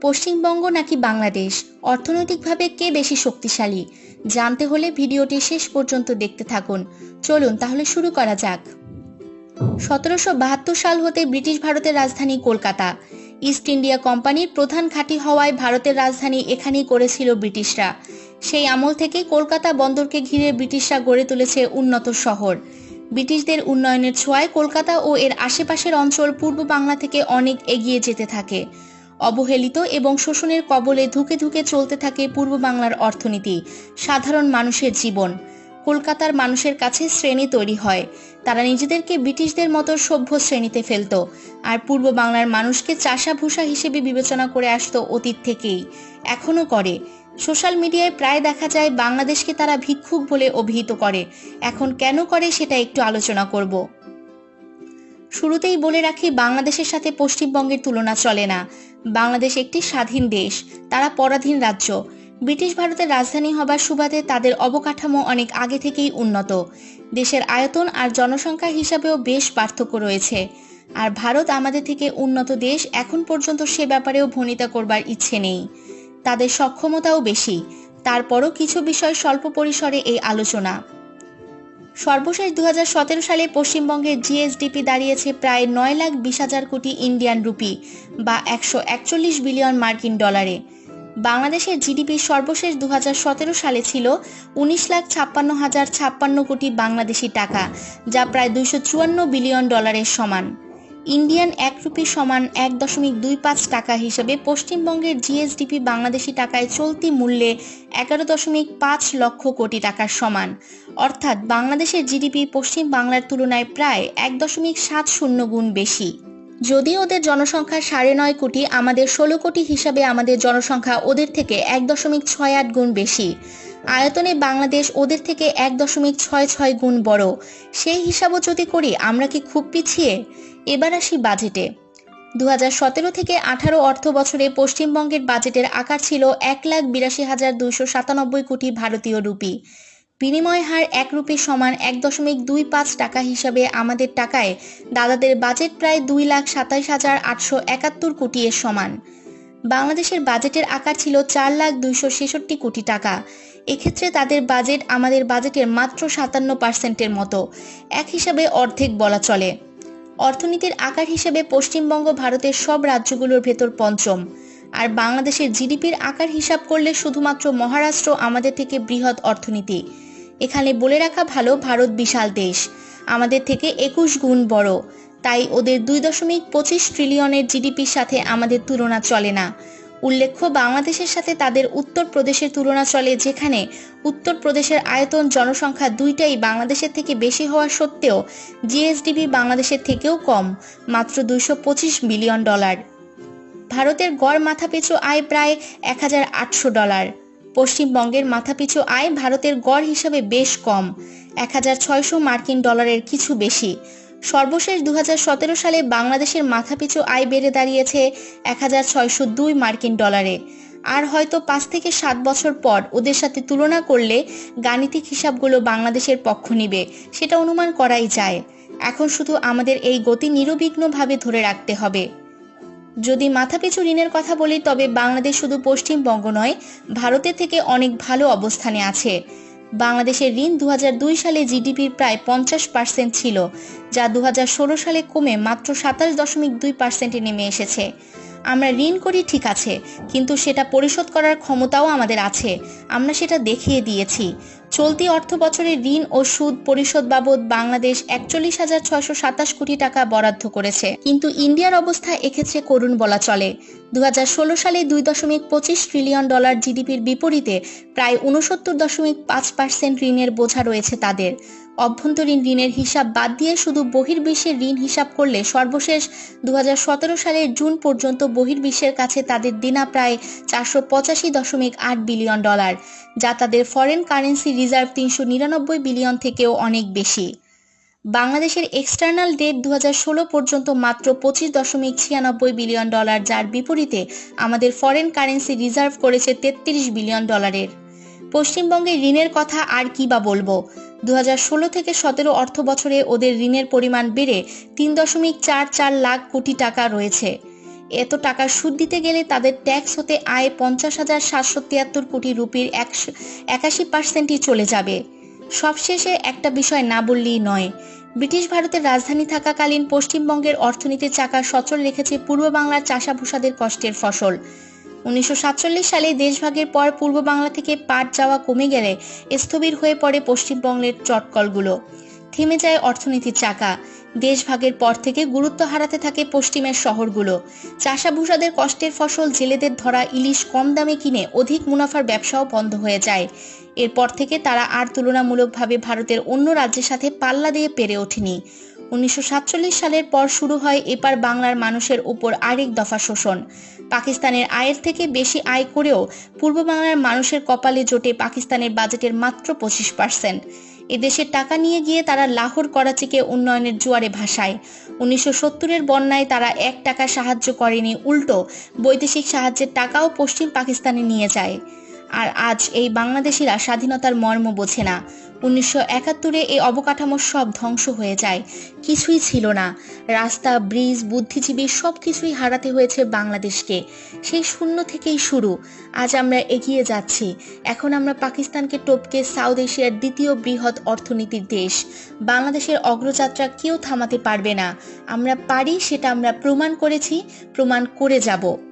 পশ্চিমবঙ্গ নাকি বাংলাদেশ? অর্থনৈতিকভাবে কে বেশি শক্তিশালী? জানতে হলে ভিডিওটি শেষ পর্যন্ত দেখতে থাকুন। চলুন তাহলে শুরু করা যাক। সতেরোশো বাহাত্তর সাল হতে ব্রিটিশ ভারতের রাজধানী কলকাতা। ইস্ট ইন্ডিয়া কোম্পানির প্রধান ঘাঁটি হওয়ায় ভারতের রাজধানী এখানেই করেছিল ব্রিটিশরা। সেই আমল থেকে কলকাতা বন্দরকে ঘিরে ব্রিটিশরা গড়ে তুলেছে উন্নত শহর। ব্রিটিশদের উন্নয়নের ছোঁয়ায় কলকাতা ও এর আশেপাশের অঞ্চল পূর্ব বাংলা থেকে অনেক এগিয়ে যেতে থাকে। অবহেলিত এবং শোষণের কবলে ধুকে ধুকে চলতে থাকে পূর্ব বাংলার অর্থনীতি, সাধারণ মানুষের জীবন। কলকাতার মানুষের কাছে শ্রেণি তৈরি হয়। তারা নিজেদেরকে ব্রিটিশদের মতো সভ্য শ্রেণীতে ফেলত। আর পূর্ব বাংলার মানুষকে চাষাভূষা হিসেবে বিবেচনা করে আসতো অতীত থেকেই। এখনও করে। সোশ্যাল মিডিয়ায় প্রায় দেখা যায় বাংলাদেশকে তারা ভিক্ষুক বলে অভিহিত করে। এখন কেন করে সেটা একটু আলোচনা করব। শুরুতেই বলে রাখি, বাংলাদেশের সাথে পশ্চিমবঙ্গের তুলনা চলে না। বাংলাদেশ একটি স্বাধীন দেশ, তারা পরাধীন রাজ্য। ব্রিটিশ ভারতের রাজধানী হবার সুবাদে তাদের অবকাঠামো অনেক আগে থেকেই উন্নত। দেশের আয়তন আর জনসংখ্যা হিসাবেও বেশ পার্থক্য রয়েছে। আর ভারত আমাদের থেকে উন্নত দেশ, এখন পর্যন্ত সে ব্যাপারেও ভনিতা করবার ইচ্ছে নেই। তাদের সক্ষমতাও বেশি। তারপরও কিছু বিষয় স্বল্প পরিসরে এই আলোচনা। সর্বশেষ দু হাজার সতেরো সালে পশ্চিমবঙ্গের জিএসডিপি দাঁড়িয়েছে প্রায় নয় লাখ বিশ হাজার কোটি ইন্ডিয়ান রুপি বা একশো একচল্লিশ বিলিয়ন মার্কিন ডলারে। বাংলাদেশের জিডিপি সর্বশেষ দু হাজার সতেরো সালে ছিল উনিশ লাখ ছাপ্পান্ন হাজার ছাপ্পান্ন কোটি বাংলাদেশি টাকা, যা প্রায় দুইশো চুয়ান্ন বিলিয়ন ডলারের সমান। ইন্ডিয়ান এক রুপি সমান এক দশমিক দুই পাঁচ টাকা হিসেবে পশ্চিমবঙ্গের জিএসডিপি বাংলাদেশি টাকায় চলতি মূল্যে এগারো দশমিক পাঁচ লক্ষ কোটি টাকার সমান। অর্থাৎ বাংলাদেশের জিডিপি পশ্চিম বাংলার তুলনায় প্রায় এক দশমিক সাত শূন্য গুণ বেশি। যদি ওদের জনসংখ্যা সাড়ে নয় কোটি, আমাদের ষোলো কোটি হিসাবে আমাদের জনসংখ্যা ওদের থেকে এক দশমিক ছয় আট গুণ বেশি। আয়তনে বাংলাদেশ ওদের থেকে এক দশমিক ছয় ছয় গুণ বড়। সেই হিসাবও যদি করি, আমরা কি খুব পিছিয়ে? এবার আসি বাজেটে। দু হাজার সতেরো থেকে আঠারো অর্থ বছরে পশ্চিমবঙ্গের বাজেটের আকার ছিল এক লাখ বিরাশি হাজার দুইশো সাতানব্বই কোটি ভারতীয় রুপি। বিনিময় হার এক রুপি সমান এক দশমিক দুই পাঁচ টাকা হিসাবে আমাদের টাকায় দাদাদের বাজেট প্রায় দুই লাখ সাতাইশ হাজার আটশো একাত্তর কোটি এর সমান। বাংলাদেশের বাজেটের আকার ছিল চার লাখ দুইশো ছেষট্টি কোটি টাকা। এক্ষেত্রে তাদের বাজেট আমাদের বাজেটের মাত্র সাতান্ন পার্সেন্টের মতো। এক হিসাবে অর্ধেক বলা চলে। অর্থনীতির আকার হিসেবে পশ্চিমবঙ্গ ভারতের সব রাজ্যগুলোর ভেতর পঞ্চম। আর বাংলাদেশের জিডিপির আকার হিসাব করলে শুধুমাত্র মহারাষ্ট্র আমাদের থেকে বৃহৎ অর্থনীতি। এখানে বলে রাখা ভালো, ভারত বিশাল দেশ। আমাদের থেকে একুশ গুণ বড়। তাই ওদের দুই দশমিক পঁচিশ ট্রিলিয়নের জিডিপির সাথে আমাদের তুলনা চলে না। উল্লেখ্য, বাংলাদেশের সাথে তাদের উত্তরপ্রদেশের তুলনা চলে, যেখানে উত্তরপ্রদেশের আয়তন জনসংখ্যা দুইটাই বাংলাদেশের থেকে বেশি হওয়া সত্ত্বেও জিএসডিপি বাংলাদেশের থেকেও কম, মাত্র দুইশো বিলিয়ন ডলার। ভারতের গড় মাথাপিছু আয় প্রায় এক হাজার আটশো ডলার। পশ্চিমবঙ্গের মাথাপিছু আয় ভারতের গড় হিসাবে বেশ কম, এক হাজার ছয়শো মার্কিন ডলারের কিছু বেশি। সর্বশেষ দু হাজার সতেরো সালে বাংলাদেশের মাথাপিছু আয় বেড়ে দাঁড়িয়েছে এক হাজার ছয়শো দুই মার্কিন ডলারে। আর হয়তো পাঁচ থেকে সাত বছর পর ওদের সাথে তুলনা করলে গাণিতিক হিসাবগুলো বাংলাদেশের পক্ষ নিবে, সেটা অনুমান করাই যায়। এখন শুধু আমাদের এই গতি নিরবিঘ্নভাবে ধরে রাখতে হবে। যদি মাথাপিছু ঋণের কথা বলি, তবে বাংলাদেশ শুধু পশ্চিমবঙ্গ নয় ভারতের থেকে অনেক ভালো অবস্থানে আছে। বাংলাদেশের ঋণ দু হাজার দুই সালে জিডিপির প্রায় পঞ্চাশ পার্সেন্ট ছিল, যা দু হাজার ষোলো সালে কমে মাত্র সাতাশ দশমিক দুই পার্সেন্টে নেমে এসেছে। আমরা ঋণ করি ঠিক আছে, কিন্তু সেটা পরিশোধ করার ক্ষমতাও আমাদের আছে। আমরা সেটা দেখিয়ে দিয়েছি। চলতি অর্থ বছরে ঋণ ও সুদ পরিশোধ বাবদ বাংলাদেশ একচল্লিশ হাজার ছয়শো সাতাশ কোটি টাকা বরাদ্দ করেছে। কিন্তু ইন্ডিয়ার অবস্থা এক্ষেত্রে করুণ বলা চলে। দু হাজার ষোলো সালে দুই দশমিক পঁচিশ ট্রিলিয়ন ডলার জিডিপির বিপরীতে প্রায় উনসত্তর দশমিক পাঁচ পার্সেন্ট ঋণের বোঝা রয়েছে তাদের। অভ্যন্তরীণ ঋণের হিসাব বাদ দিয়ে শুধু বহির্বিশ্বের ঋণ হিসাব করলে সর্বশেষ দু হাজার সতেরো সালের জুন পর্যন্ত বহির্বিশ্বের কাছে তাদের দেনা প্রায় চারশো পঁচাশি দশমিক আট বিলিয়ন ডলার, যা তাদের ফরেন কারেন্সি রিজার্ভ তিনশো নিরানব্বই বিলিয়ন থেকেও অনেক বেশি। বাংলাদেশের এক্সটার্নাল ডেট দু হাজার ষোলো পর্যন্ত মাত্র পঁচিশ দশমিক ছিয়ানব্বই বিলিয়ন ডলার, যার বিপরীতে আমাদের ফরেন কারেন্সি রিজার্ভ করেছে তেত্রিশ বিলিয়ন ডলারের। পশ্চিমবঙ্গে ঋণের কথা আর কি বা বলব? দুহাজার ষোলো থেকে সতেরো অর্থ বছরে ওদের ঋণের পরিমাণ বেড়ে তিন দশমিক চার চার লাখ কোটি টাকা রয়েছে। এত টাকার সুদ দিতে গেলে তাদের ট্যাক্স হতে আয় পঞ্চাশ হাজার সাতশো তিয়াত্তর কোটি রুপির একশো একাশি পার্সেন্টই চলে যাবে। সবশেষে একটা বিষয় না বললেই নয়, ব্রিটিশ ভারতের রাজধানী থাকাকালীন পশ্চিমবঙ্গের অর্থনীতির চাকা সচল রেখেছে পূর্ব বাংলার চাষাভূষাদের কষ্টের ফসল। উনিশশো সাতচল্লিশ সালে দেশভাগের পর পূর্ব বাংলা থেকে পাট যাওয়া কমে গেলে স্থবির হয়ে পড়ে পশ্চিমবঙ্গের চটকলগুলো। থেমে যায় অর্থনীতির চাকা। দেশভাগের পর থেকে গুরুত্ব হারাতে থাকে পশ্চিমের শহরগুলো। চাষাভূষাদের কষ্টের ফসল জেলেদের ধরা, ইলিশ কম দামে কিনে অধিক মুনাফার ব্যবসাও বন্ধ হয়ে যায়। এরপর থেকে তারা আর তুলনামূলকভাবে ভারতের অন্য রাজ্যের সাথে পাল্লা দিয়ে পেরে ওঠেনি। উনিশশো সাতচল্লিশ সালের পর শুরু হয় এপার বাংলার মানুষের উপর আরেক দফা শোষণ। পাকিস্তানের আয়ের থেকে বেশি আয় করেও পূর্ব বাংলার মানুষের কপালে জোটে পাকিস্তানের বাজেটের মাত্র পঁচিশ পার্সেন্ট। এদেশের টাকা নিয়ে গিয়ে তারা লাহোর, করাচিকে উন্নয়নের জোয়ারে ভাসায়। উনিশশো সত্তরের বন্যায় তারা এক টাকা সাহায্য করেনি, উল্টো বৈদেশিক সাহায্যের টাকাও পশ্চিম পাকিস্তানে নিয়ে যায়। আর আজ এই বাংলাদেশিরা স্বাধীনতার মর্ম বোঝে না। উনিশশো একাত্তরে এই অবকাঠামো সব ধ্বংস হয়ে যায়। কিছুই ছিল না। রাস্তা, ব্রিজ, বুদ্ধিজীবী সব কিছুই হারাতে হয়েছে বাংলাদেশকে। সেই শূন্য থেকেই শুরু। আজ আমরা এগিয়ে যাচ্ছি। এখন আমরা পাকিস্তানকে টপকে সাউথ এশিয়ার দ্বিতীয় বৃহৎ অর্থনীতির দেশ। বাংলাদেশের অগ্রযাত্রা কেউ থামাতে পারবে না। আমরা পারি সেটা আমরা প্রমাণ করেছি, প্রমাণ করে যাব।